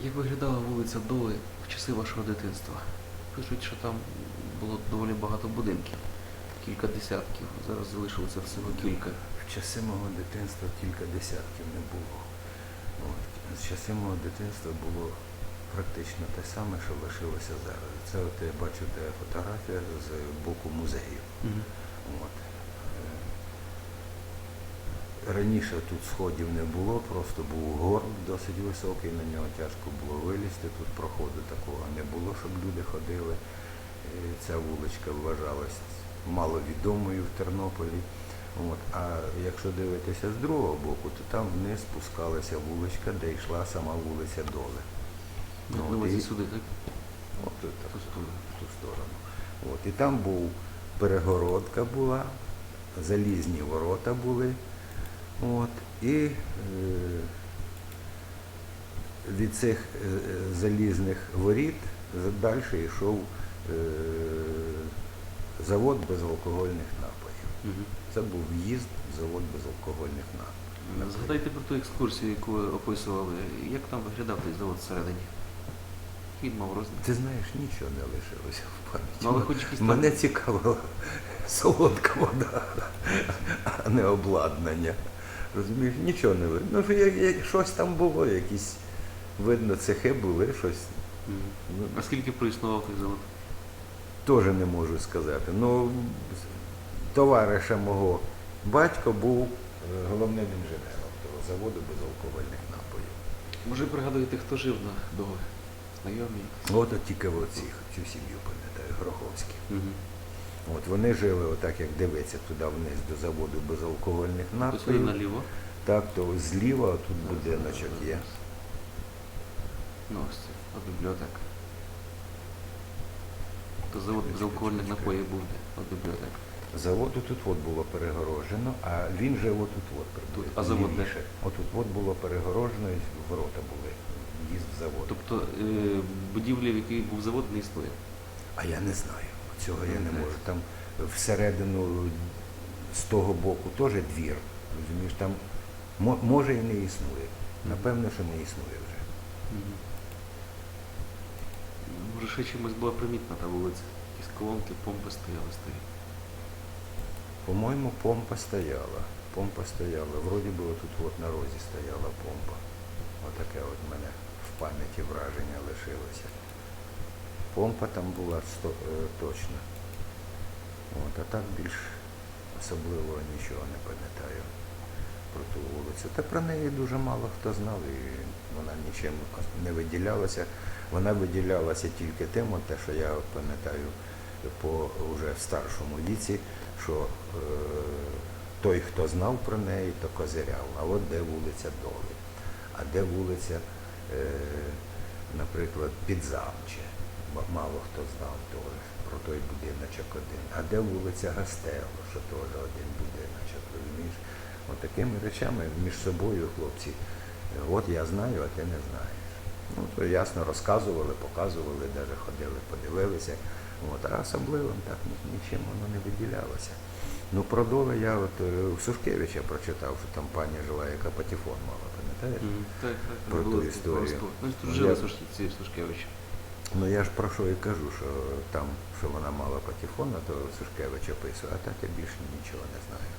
Як виглядала вулиця Доли в часи вашого дитинства? Пишуть, що там було доволі багато будинків, кілька десятків. Зараз залишилося всього кілька. В часи мого дитинства кілька десятків не було. От. З часи мого дитинства було практично те саме, що лишилося зараз. Це от я бачу, де фотографія з боку музею. Мгм. От. Раніше тут сходів не було, просто був горб досить високий, на нього тяжко було вилізти, тут проходу такого не було, щоб люди ходили. Е, Ця вуличка вважалась маловідомою в Тернополі. От. А якщо дивитися з другого боку, то там вниз спускалася вуличка, де йшла сама вулиця Доле. Ну, і- сюди, так? От так, в ту сторону. От, і там був перегородка була, залізні ворота були. От, і е, від цих е, залізних воріт далі йшов е, завод безалкогольних напоїв. Мгм. Це був в'їзд в завод безалкогольних напоїв. Згадайте про ту екскурсію, яку ви описували. Як там виглядав той завод всередині? Хід мав розмір. Ти знаєш, нічого не лишилося в пам'яті. Але хоч якісь Мене цікавила солодка вода, а не обладнання. Розумієш, нічого не видно. Ну, я- я- щось там було, якісь, видно, цехи були, щось. Ну, А скільки проіснував той завод? теж не можу сказати. Ну, товариша мого батько був е, головним інженером того заводу безалкогольних напоїв. Може пригадуєте, хто жив на Довгих? Знайомі? От от тільки оці, цю сім'ю пам'ятаю, Гроховські. Угу. От вони жили отак, як дивиться туди вниз до заводу безалкогольних сюди напоїв. наліво. Так, то зліва тут Зараз, будиночок є. Ну, ось це, от бібліотека. То завод безалкогольних напоїв був де? От бібліотека. Завод тут от було перегорожено, а він жив отут от приблизно. а завод де? лівіше. Отут от було перегорожено, і ворота були, в'їзд в завод. Тобто е, будівлі, в якій був завод, не існує. А я не знаю. Цього я не можу. Там всередину з того боку теж двір. Розумієш, там може і не існує. Напевно, що не існує вже. Може, ще чимось була примітна та вулиця. Якісь колонки, помпи стояли старі. По-моєму, помпа стояла. Помпа стояла. Вроді би тут от на розі стояла помпа. Отаке от в мене в пам'яті враження лишилося. Помпа там була е, точно. От, а так більш особливо нічого не пам'ятаю про ту вулицю. Та про неї дуже мало хто знав і вона нічим не виділялася. Вона виділялася тільки тим, те, що я пам'ятаю по вже в старшому віці, що е, той, хто знав про неї, то козиряв. А от де вулиця Доли, а де вулиця, е, наприклад, Підзамче. Мало хто знав теж про той будиночок один. А де вулиця Гастело, що теж один будиночок, розумієш? От такими речами між собою хлопці. От я знаю, а ти не знаєш. Ну, то ясно розказували, показували, навіть ходили, подивилися. От, а особливим так нічим воно не виділялося. Ну, про доле я от е, у Сушкевича прочитав, що там пані жила, яка патефон мала, пам'ятаєш? Мгм. Так, так, Про ту історію. Ну, тут Ну, жили Сушкевичі. Ну я ж про що і кажу, що там, що вона мала патефон, то Сушкевич описує, а так я більше нічого не знаю.